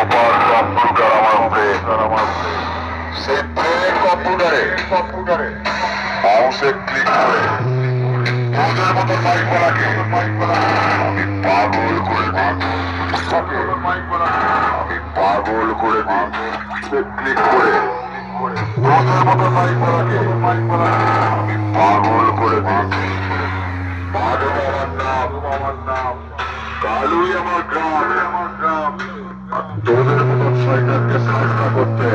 Computer আমার brain আমার সেই ব্রেন কম্পিউটারে। কম্পিউটারে মাউসে ক্লিক করে। তোদের মতো মাইক বলাকে আমি পাগল করে দিই আমি পাগল করে দিই ক্লিক করে। তোদের মতো মাইক বলাকে আমি পাগল করে দিই মাধব আমার নাম। কালুই আমার গ্রাম আমার গ্রাম। তোদের মতন শয়তানকে সাহায্য করতে।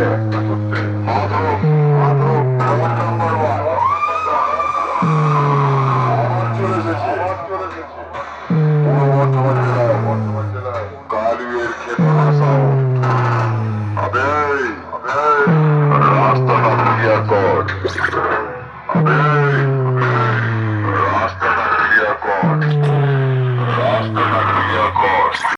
রাস্তা না কর।